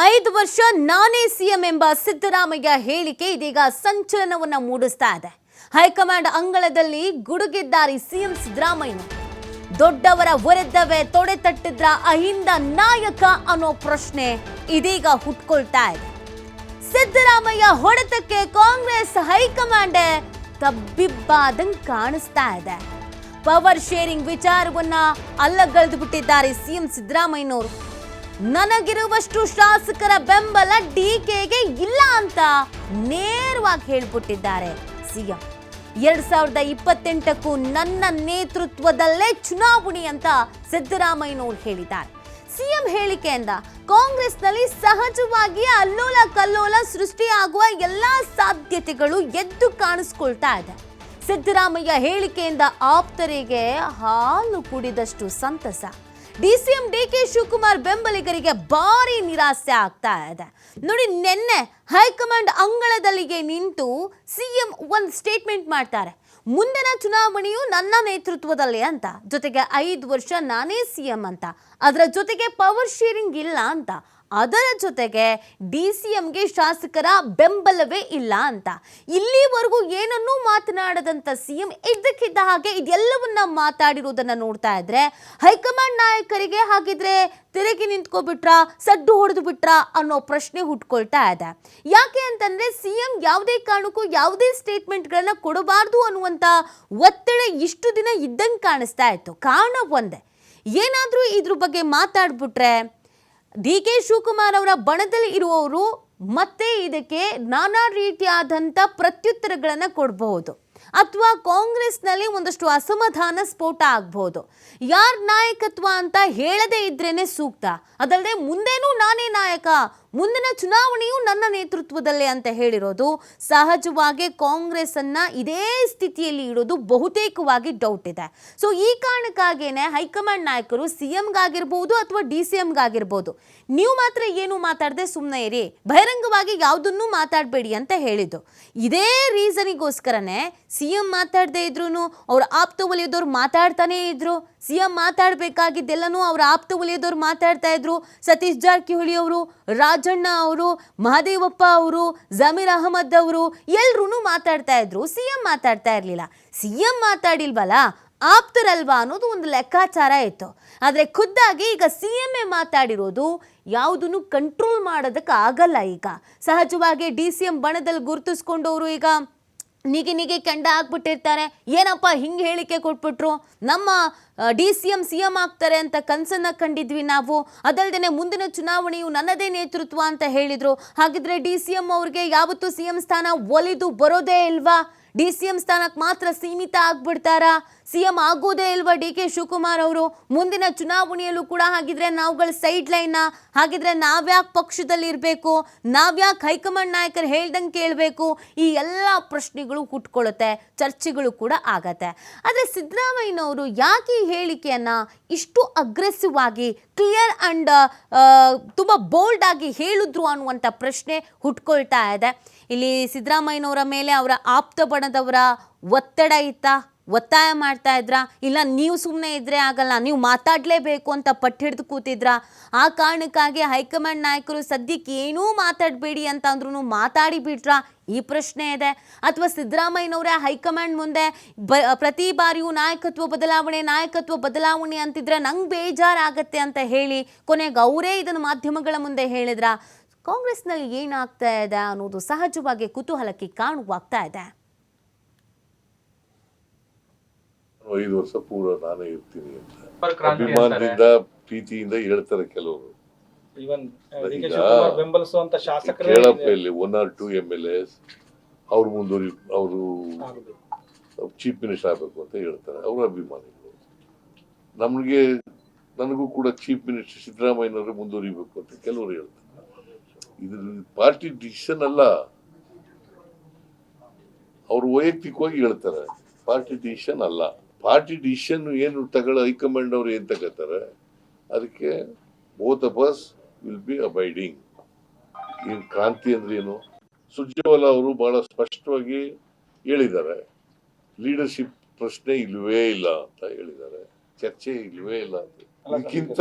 ಐದು ವರ್ಷ ನಾನೇ ಸಿಎಂ ಎಂಬ ಸಿದ್ದರಾಮಯ್ಯ ಹೇಳಿಕೆ ಇದೀಗ ಸಂಚಲನವನ್ನ ಮೂಡಿಸ್ತಾ ಇದೆ. ಹೈಕಮಾಂಡ್ ಅಂಗಳದಲ್ಲಿ ಗುಡುಗಿದ್ದಾರೆ ಸಿಎಂ ಸಿದ್ದರಾಮಯ್ಯ. ದೊಡ್ಡವರ ವಿರುದ್ಧವೇ ತೊಡೆ ತಟ್ಟಿದ್ರ ಅಹಿಂದ ನಾಯಕ ಅನ್ನೋ ಪ್ರಶ್ನೆ ಇದೀಗ ಹುಟ್ಕೊಳ್ತಾ ಇದೆ. ಸಿದ್ದರಾಮಯ್ಯ ಹೊಡೆತಕ್ಕೆ ಕಾಂಗ್ರೆಸ್ ಹೈಕಮಾಂಡ್ ತಬ್ಬಿಬ್ಬಾದಂಗ್ ಕಾಣಿಸ್ತಾ ಇದೆ. ಪವರ್ ಶೇರಿಂಗ್ ವಿಚಾರವನ್ನ ಅಲ್ಲಗಳೆದು ಬಿಟ್ಟಿದ್ದಾರೆ ಸಿಎಂ ಸಿದ್ದರಾಮಯ್ಯನವರು. ನನಗಿರುವಷ್ಟು ಶಾಸಕರ ಬೆಂಬಲ ಡಿ ಕೆಗೆ ಇಲ್ಲ ಅಂತ ನೇರವಾಗಿ ಹೇಳ್ಬಿಟ್ಟಿದ್ದಾರೆ ಸಿಎಂ. ಎರಡ್ ಸಾವಿರದ ಇಪ್ಪತ್ತೆಂಟಕ್ಕೂ ನನ್ನ ನೇತೃತ್ವದಲ್ಲೇ ಚುನಾವಣೆ ಅಂತ ಸಿದ್ದರಾಮಯ್ಯನವರು ಹೇಳಿದ್ದಾರೆ. ಸಿಎಂ ಹೇಳಿಕೆಯಿಂದ ಕಾಂಗ್ರೆಸ್ನಲ್ಲಿ ಸಹಜವಾಗಿ ಅಲ್ಲೋಲ ಕಲ್ಲೋಲ ಸೃಷ್ಟಿಯಾಗುವ ಎಲ್ಲಾ ಸಾಧ್ಯತೆಗಳು ಎದ್ದು ಕಾಣಿಸ್ಕೊಳ್ತಾ ಇದೆ. ಸಿದ್ದರಾಮಯ್ಯ ಹೇಳಿಕೆಯಿಂದ ಆಪ್ತರಿಗೆ ಹಾಲು ಕುಡಿದಷ್ಟು ಸಂತಸ. ಡಿಸಿಎಂ ಡಿ ಕೆ ಶಿವಕುಮಾರ್ ಬೆಂಬಲಿಗರಿಗೆ ಭಾರಿ ನಿರಾಸೆ ಆಗ್ತಾ ಇದೆ. ನೋಡಿ, ನಿನ್ನೆ ಹೈಕಮಾಂಡ್ ಅಂಗಳದಲ್ಲಿಗೆ ನಿಂತು ಸಿಎಂ ಒಂದು ಸ್ಟೇಟ್ಮೆಂಟ್ ಮಾಡ್ತಾರೆ. ಮುಂದಿನ ಚುನಾವಣೆಯು ನನ್ನ ನೇತೃತ್ವದಲ್ಲಿ ಅಂತ. ಜೊತೆಗೆ ಐದು ವರ್ಷ ನಾನೇ ಸಿಎಂ ಅಂತ. ಅದರ ಜೊತೆಗೆ ಪವರ್ ಶೇರಿಂಗ್ ಇಲ್ಲ ಅಂತ. ಅದರ ಜೊತೆಗೆ ಡಿ ಸಿ ಎಂಗೆ ಶಾಸಕರ ಬೆಂಬಲವೇ ಇಲ್ಲ ಅಂತ. ಇಲ್ಲಿವರೆಗೂ ಏನನ್ನೂ ಮಾತನಾಡದಂತ ಸಿಎಂ ಇದ್ದಕ್ಕಿದ್ದ ಹಾಗೆ ಇದೆಲ್ಲವನ್ನ ಮಾತಾಡಿರೋದನ್ನ ನೋಡ್ತಾ ಇದ್ರೆ ಹೈಕಮಾಂಡ್ ನಾಯಕರಿಗೆ ಹಾಗಿದ್ರೆ ತೆರೆಗೆ ನಿಂತ್ಕೊಬಿಟ್ರಾ ಸಡ್ಡು ಹೊಡೆದು ಬಿಟ್ರಾ ಅನ್ನೋ ಪ್ರಶ್ನೆ ಹುಟ್ಕೊಳ್ತಾ ಇದೆ. ಯಾಕೆ ಅಂತಂದ್ರೆ ಸಿಎಂ ಯಾವುದೇ ಕಾರಣಕ್ಕೂ ಯಾವುದೇ ಸ್ಟೇಟ್ಮೆಂಟ್ಗಳನ್ನ ಕೊಡಬಾರ್ದು ಅನ್ನುವಂತ ಒತ್ತಡ ಇಷ್ಟು ದಿನ ಇದ್ದಂಗೆ ಕಾಣಿಸ್ತಾ ಇತ್ತು. ಕಾರಣ ಒಂದೇ. ಏನಾದರೂ ಇದ್ರ ಬಗ್ಗೆ ಮಾತಾಡ್ಬಿಟ್ರೆ ಡಿ ಕೆ ಶಿವಕುಮಾರ್ ಅವರ ಬಣದಲ್ಲಿ ಇರುವವರು ಮತ್ತೆ ಇದಕ್ಕೆ ನಾನಾ ರೀತಿಯಾದಂಥ ಪ್ರತ್ಯುತ್ತರಗಳನ್ನು ಕೊಡಬಹುದು. ಅಥವಾ ಕಾಂಗ್ರೆಸ್ನಲ್ಲಿ ಒಂದಷ್ಟು ಅಸಮಾಧಾನ ಸ್ಫೋಟ ಆಗ್ಬೋದು ಯಾರ ನಾಯಕತ್ವ ಅಂತ ಹೇಳದೇ ಇದ್ರೇನೆ ಸೂಕ್ತ. ಅದಲ್ಲದೆ ಮುಂದೇನೂ ನಾನೇ ನಾಯಕ. ಮುಂದಿನ ಚುನಾವಣೆಯು ನನ್ನ ನೇತೃತ್ವದಲ್ಲೇ ಅಂತ ಹೇಳಿರೋದು. ಸಹಜವಾಗಿ ಕಾಂಗ್ರೆಸ್ ಅನ್ನ ಇದೇ ಸ್ಥಿತಿಯಲ್ಲಿ ಇಡೋದು ಬಹುತೇಕವಾಗಿ ಡೌಟ್ ಇದೆ. ಸೊ ಈ ಕಾರಣಕ್ಕಾಗೇನೆ ಹೈಕಮಾಂಡ್ ನಾಯಕರು ಸಿ ಎಂಗಾಗಿರ್ಬೋದು ಅಥವಾ ಡಿ ಸಿ ಎಂಗಾಗಿರ್ಬೋದು ನೀವು ಮಾತ್ರ ಏನು ಮಾತಾಡದೆ ಸುಮ್ಮನೆ ಇರಿ, ಬಹಿರಂಗವಾಗಿ ಯಾವುದನ್ನೂ ಮಾತಾಡಬೇಡಿ ಅಂತ ಹೇಳಿದ್ದು. ಇದೇ ರೀಸನಿಗೋಸ್ಕರನೇ ಸಿ ಎಂ ಮಾತಾಡದೇ ಇದ್ರು ಅವ್ರ ಆಪ್ತ ವಲಯದವ್ರು ಮಾತಾಡ್ತಾನೇ ಇದ್ರು. ಸಿ ಎಂ ಮಾತಾಡಬೇಕಾಗಿದ್ದೆಲ್ಲನೂ ಅವರ ಆಪ್ತ ವಲಯದವ್ರು ಮಾತಾಡ್ತಾ ಇದ್ರು. ಸತೀಶ್ ಜಾರಕಿಹೊಳಿ ಅವರು, ರಾಜಣ್ಣ ಅವರು, ಮಹದೇವಪ್ಪ ಅವರು, ಜಮೀರ್ ಅಹಮದ್ ಅವರು ಎಲ್ಲರೂ ಮಾತಾಡ್ತಾ ಇದ್ರು. ಸಿ ಎಂ ಮಾತಾಡ್ತಾ ಇರಲಿಲ್ಲ. ಸಿ ಎಂ ಮಾತಾಡಿಲ್ವಲ್ಲ, ಆಪ್ತರಲ್ವಾ ಅನ್ನೋದು ಒಂದು ಲೆಕ್ಕಾಚಾರ ಇತ್ತು. ಆದರೆ ಖುದ್ದಾಗಿ ಈಗ ಸಿ ಎಂ ಎ ಮಾತಾಡಿರೋದು ಯಾವುದನ್ನು ಕಂಟ್ರೋಲ್ ಮಾಡೋದಕ್ಕೆ ಆಗಲ್ಲ ಈಗ. ಸಹಜವಾಗಿ ಡಿ ಸಿ ಎಂ ಬಣದಲ್ಲಿ ಗುರುತಿಸ್ಕೊಂಡವರು ಈಗ ನಿಗೆ ನಿಗೆ ಕೆಂಡ ಹಾಕ್ಬಿಟ್ಟಿರ್ತಾರೆ ಏನಪ್ಪ ಹಿಂಗೆ ಹೇಳಿಕೆ ಕೊಟ್ಬಿಟ್ರು? ನಮ್ಮ D C M C M ಆಗ್ತಾರೆ ಅಂತ ಕನಸನ್ನ ಕಂಡಿದ್ವಿ ನಾವು. ಅದಲ್ಲದೆ ಮುಂದಿನ ಚುನಾವಣೆಯು ನನ್ನದೇ ನೇತೃತ್ವ ಅಂತ ಹೇಳಿದ್ರು. ಹಾಗಿದ್ರೆ ಡಿ ಸಿ ಎಂ ಅವ್ರಿಗೆ ಯಾವತ್ತೂ ಸಿ ಎಂ ಸ್ಥಾನ ಒಲಿದು ಬರೋದೇ ಇಲ್ವಾ? ಡಿ ಸಿ ಎಂ ಸ್ಥಾನಕ್ಕೆ ಮಾತ್ರ ಸೀಮಿತ ಆಗ್ಬಿಡ್ತಾರಾ? ಸಿ ಎಂ ಆಗೋದೇ ಇಲ್ವಾ ಡಿ ಕೆ ಶಿವಕುಮಾರ್ ಅವರು? ಮುಂದಿನ ಚುನಾವಣೆಯಲ್ಲೂ ಕೂಡ ಹಾಗಿದ್ರೆ ನಾವುಗಳ ಸೈಡ್ ಲೈನ್ ಹಾಗಿದ್ರೆ ನಾವ್ಯಾಕೆ ಪಕ್ಷದಲ್ಲಿ ಇರಬೇಕು? ನಾವ್ಯಾಕೆ ಹೈಕಮಾಂಡ್ ನಾಯಕರು ಹೇಳ್ದಂಗೆ ಕೇಳಬೇಕು? ಈ ಎಲ್ಲ ಪ್ರಶ್ನೆಗಳು ಹುಟ್ಕೊಳ್ಳುತ್ತೆ ಚರ್ಚೆಗಳು ಕೂಡ ಆಗತ್ತೆ. ಆದರೆ ಸಿದ್ದರಾಮಯ್ಯನವರು ಯಾಕೆ ಈ ಹೇಳಿಕೆಯನ್ನು ಇಷ್ಟು ಅಗ್ರೆಸಿವ್ ಆಗಿ ಕ್ಲಿಯರ್ ಆ್ಯಂಡ್ ತುಂಬ ಬೋಲ್ಡ್ ಆಗಿ ಹೇಳಿದ್ರು ಅನ್ನುವಂಥ ಪ್ರಶ್ನೆ ಹುಟ್ಕೊಳ್ತಾ ಇದೆ. ಇಲ್ಲಿ ಸಿದ್ದರಾಮಯ್ಯನವರ ಮೇಲೆ ಅವರ ಆಪ್ತ ಬಣದವರ ಒತ್ತಡ ಇತ್ತಾ, ಒತ್ತಾಯ ಮಾಡ್ತಾ ಇದ್ರ, ಇಲ್ಲ ನೀವು ಸುಮ್ಮನೆ ಇದ್ರೆ ಆಗಲ್ಲ, ನೀವು ಮಾತಾಡಲೇಬೇಕು ಅಂತ ಪಟ್ಟು ಹಿಡಿದು ಕೂತಿದ್ರ, ಆ ಕಾರಣಕ್ಕಾಗಿ ಹೈಕಮಾಂಡ್ ನಾಯಕರು ಸದ್ಯಕ್ಕೆ ಏನೂ ಮಾತಾಡಬೇಡಿ ಅಂತ ಅಂದ್ರೂ ಮಾತಾಡಿ ಬಿಟ್ರಾ ಈ ಪ್ರಶ್ನೆ ಇದೆ. ಅಥವಾ ಸಿದ್ದರಾಮಯ್ಯನವರೇ ಹೈಕಮಾಂಡ್ ಮುಂದೆ ಬ, ಪ್ರತಿ ಬಾರಿಯೂ ನಾಯಕತ್ವ ಬದಲಾವಣೆ ನಾಯಕತ್ವ ಬದಲಾವಣೆ ಅಂತಿದ್ರೆ ನಂಗೆ ಬೇಜಾರಾಗತ್ತೆ ಅಂತ ಹೇಳಿ ಕೊನೆಗೆ ಅವರೇ ಇದನ್ನು ಮಾಧ್ಯಮಗಳ ಮುಂದೆ ಹೇಳಿದ್ರ. ಕಾಂಗ್ರೆಸ್ನಲ್ಲಿ ಏನಾಗ್ತಾ ಇದೆ ಅನ್ನೋದು ಸಹಜವಾಗಿ ಕುತೂಹಲಕ್ಕೆ ಕಾರಣವಾಗ್ತಾ ಇದೆ. ಐದು ವರ್ಷ ಪೂರ್ವ ನಾನೇ ಇರ್ತೀನಿ ಅಂತ. ಅಭಿಮಾನದಿಂದ ಪ್ರೀತಿಯಿಂದ ಹೇಳ್ತಾರೆ ಕೆಲವರು. ಕೇಳಪ್ಪ ಇಲ್ಲಿ one or two M L S ಅವ್ರು ಮುಂದುವರಿ ಅವರು. ಚೀಫ್ ಮಿನಿಸ್ಟರ್ ಆಗಬೇಕು ಅಂತ ಹೇಳ್ತಾರೆ ಅವ್ರ ಅಭಿಮಾನಿಗಳು. ನಮಗೆ ನನಗೂ ಕೂಡ ಚೀಫ್ ಮಿನಿಸ್ಟರ್ ಸಿದ್ದರಾಮಯ್ಯನವರು ಮುಂದುವರಿಬೇಕು ಅಂತ ಕೆಲವರು ಹೇಳ್ತಾರೆ. ಇದ್ರ ಪಾರ್ಟಿ ಡಿಸಿಷನ್ ಅಲ್ಲ. ಅವರು ವೈಯಕ್ತಿಕವಾಗಿ ಹೇಳ್ತಾರೆ ಪಾರ್ಟಿ ಡಿಸಿಷನ್ ಅಲ್ಲ. ಪಾರ್ಟಿ ಡಿಸಿಷನ್ ಏನು ತಗೊಳ್ಳೋ ಹೈಕಮಾಂಡ್ ಅವ್ರು ಏನು ತಗೋತಾರೆ? ಅದಕ್ಕೆ both of us will be abiding ಏನು ಕ್ರಾಂತಿ ಅಂದ್ರೆ ಏನು? ಸುರ್ಜೇವಾಲ ಅವರು ಬಹಳ ಸ್ಪಷ್ಟವಾಗಿ ಹೇಳಿದ್ದಾರೆ. ಲೀಡರ್ಶಿಪ್ ಪ್ರಶ್ನೆ ಇಲ್ವೇ ಇಲ್ಲ ಅಂತ ಹೇಳಿದ್ದಾರೆ. ಚರ್ಚೆ ಇಲ್ವೇ ಇಲ್ಲ ಅಂತ. ಇದಕ್ಕಿಂತ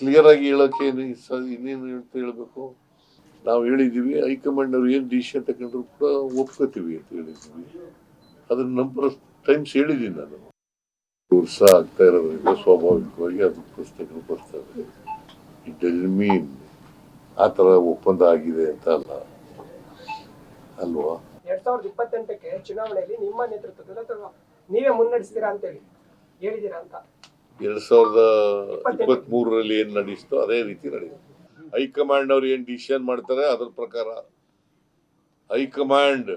ಕ್ಲಿಯರ್ ಆಗಿ ಹೇಳೋಕೆ ಇನ್ನೇನು ಅಂತ ಹೇಳಬೇಕು? ನಾವು ಹೇಳಿದ್ದೀವಿ ಹೈಕಮಾಂಡ್ ಅವ್ರು ಏನು ಡಿಸಿಷನ್ ತಗೊಂಡ್ರು ಕೂಡ ಒಪ್ಕೋತೀವಿ ಅಂತ ಹೇಳಿದ್ದೀವಿ. ಅದನ್ನ ನಂಬರ್ ಟೈಮ್ಸ್ ಹೇಳಿದ್ದೀನಿ ನಾನು. ವರ್ಷ ಆಗ್ತಾ ಇರೋದ್ರಿಂದ ಸ್ವಾಭಾವಿಕವಾಗಿ ಅದು ಪುಸ್ತಕಗಳು ಬರ್ತವೆ ಇಟ್ ಡಸ್ ಮೀನ್ ಆ ಥರ ಒಪ್ಪಂದ ಆಗಿದೆ ಅಂತ ಅಲ್ಲ ಅಲ್ವಾ ಎರಡ್ ಸಾವಿರದ ಇಪ್ಪತ್ತೆಂಟಕ್ಕೆ ಚುನಾವಣೆಯಲ್ಲಿ ನಿಮ್ಮ ನೇತೃತ್ವದಲ್ಲಿ ಅಥವಾ ನೀವೇ ಮುನ್ನಡೆಸ್ತೀರಾ ಅಂತೇಳಿ ಅಂತ ಎರಡ್ ಸಾವಿರದ ಇಪ್ಪತ್ತ್ ಮೂರರಲ್ಲಿ ಏನ್ ನಡೆಸ್ತೋ ಅದೇ ರೀತಿ ನಡೆಯುತ್ತೆ ಹೈಕಮಾಂಡ್ ಅವ್ರು ಏನ್ ಡಿಸಿಷನ್ ಮಾಡ್ತಾರೆ ಅದ್ರ ಪ್ರಕಾರ ಹೈಕಮಾಂಡ್